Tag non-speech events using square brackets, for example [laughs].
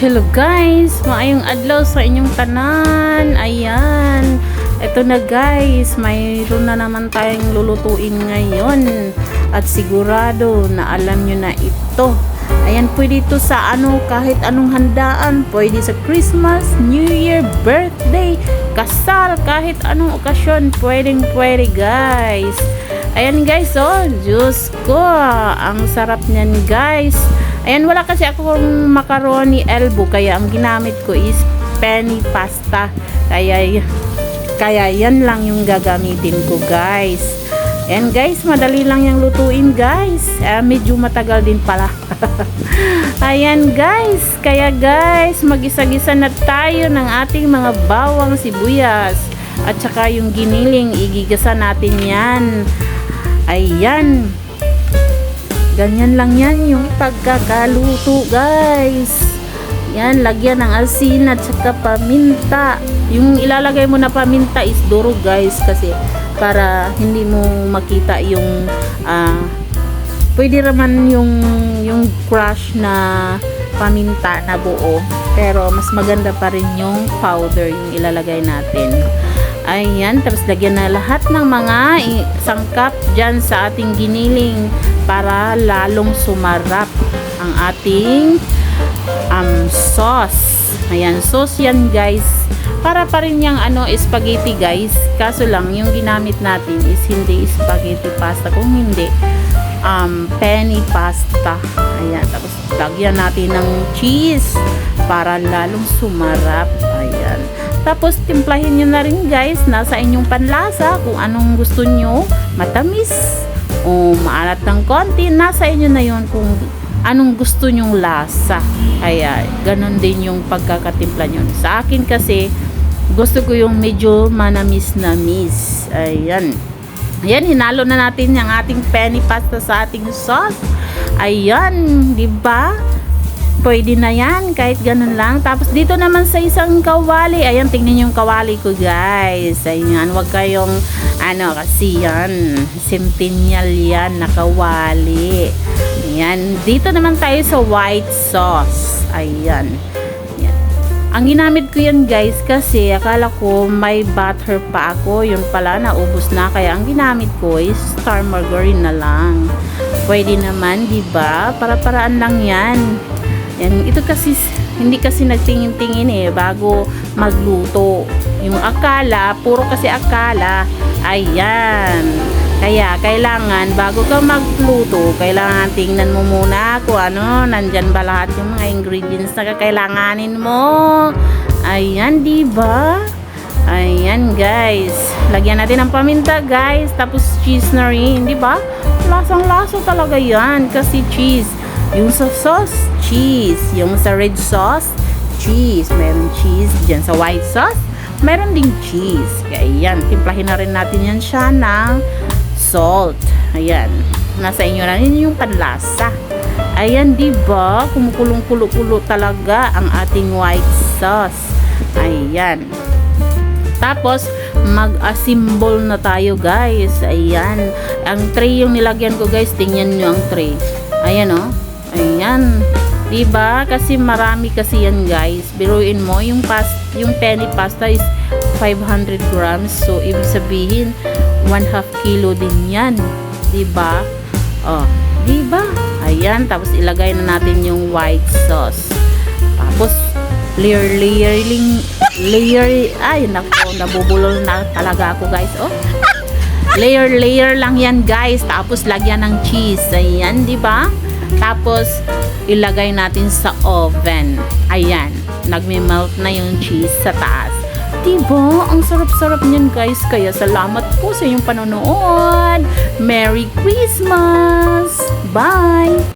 Hello guys! Maayong adlaw sa inyong tanan. Ayan. Ito na guys, mayroon na naman tayong lulutuin ngayon. At sigurado na alam nyo na ito. Ayan, pwede ito sa ano, kahit anong handaan. Pwede sa Christmas, New Year, birthday, kasal, kahit anong okasyon. Pwedeng pwede guys. Ayan guys, oh, Diyos ko, ang sarap niyan guys. Ayan, wala kasi akong macaroni elbow, kaya ang ginamit ko is penny pasta. Kaya, kaya yan lang yung gagamitin ko guys. Ayan guys, madali lang yung lutuin guys. Eh, medyo matagal din pala. [laughs] Ayan guys, kaya guys, magisa-gisa na tayo ng ating mga bawang sibuyas. At saka yung giniling, igigasa natin yan. Ayan. Ganyan lang yan yung pagkakaluto, guys. Yan, lagyan ng asin at saka paminta. Yung ilalagay mo na paminta is durog, guys, kasi para hindi mo makita yung ah pwede naman yung yung crush na paminta na buo. Pero mas maganda pa rin yung powder yung ilalagay natin. Ayan, tapos lagyan na lahat ng mga sangkap dyan sa ating giniling para lalong sumarap ang ating um, sauce. Ayan, sauce yan guys. Para pa rin yung ano, spaghetti guys. Kaso lang, yung ginamit natin is hindi spaghetti pasta. Kung hindi, um, penny pasta. Ayan, tapos lagyan natin ng cheese para lalong sumarap. Ayan. Tapos timplahin nyo na rin guys, nasa inyong panlasa kung anong gusto nyo, matamis o maalat ng konti, nasa inyo na yon kung anong gusto nyong lasa. Kaya ganun din yung pagkakatimpla nyo. Sa akin kasi, gusto ko yung medyo manamis-namis. Ayan. Ayan, hinalo na natin yung ating penny pasta sa ating sauce. Ayan, di ba? Pwede na yan, kahit ganun lang. Tapos dito naman sa isang kawali, ayan, tingnan yung kawali ko guys. Ayan, wag kayong, ano, kasi yan, centennial yan, na kawali. Ayan, dito naman tayo sa white sauce. Ayan. Ayan. Ang ginamit ko yan guys kasi akala ko may butter pa ako. Yun pala, naubos na. Kaya ang ginamit ko is star margarine na lang. Pwede naman, di ba? Para-paraan lang yan. Yan, ito kasi hindi kasi nagtingin-tingin eh bago magluto. Yung akala, puro kasi akala. Ayan. Kaya kailangan bago ka magluto, kailangan tingnan mo muna kung ano, nandyan ba lahat yung mga ingredients na kakailanganin mo. Ayan, di ba? Ayan, guys. Lagyan natin ng paminta, guys. Tapos cheese na rin, di ba? Lasang-lasa talaga yan kasi cheese. Yung sa sauce, cheese. Yung sa red sauce, cheese. Meron cheese. Diyan sa white sauce, meron ding cheese. Kaya yan, timplahin na rin natin yan siya ng salt. Ayan. Nasa inyo na rin yung panlasa. Ayan, di ba? Kumukulong-kulo-kulo talaga ang ating white sauce. Ayan. Tapos, mag-assemble na tayo, guys. Ayan. Ang tray yung nilagyan ko, guys. Tingnan nyo ang tray. Ayan, oh. Ayan. Diba? Kasi marami kasi yan, guys. Biruin mo, yung, pas yung penny pasta is 500 grams. So, ibig sabihin, 1 half kilo din yan. Diba? Oh, diba? Ayan. Tapos, ilagay na natin yung white sauce. Tapos, layer, layering, layer, ay, nako, nabubulol na talaga ako, guys. Oh, layer, layer lang yan, guys. Tapos, lagyan ng cheese. Ayan, di ba? Tapos, ilagay natin sa oven. Ayan, nagme-melt na yung cheese sa taas. Diba? Ang sarap-sarap niyan guys. Kaya salamat po sa inyong panonood. Merry Christmas! Bye!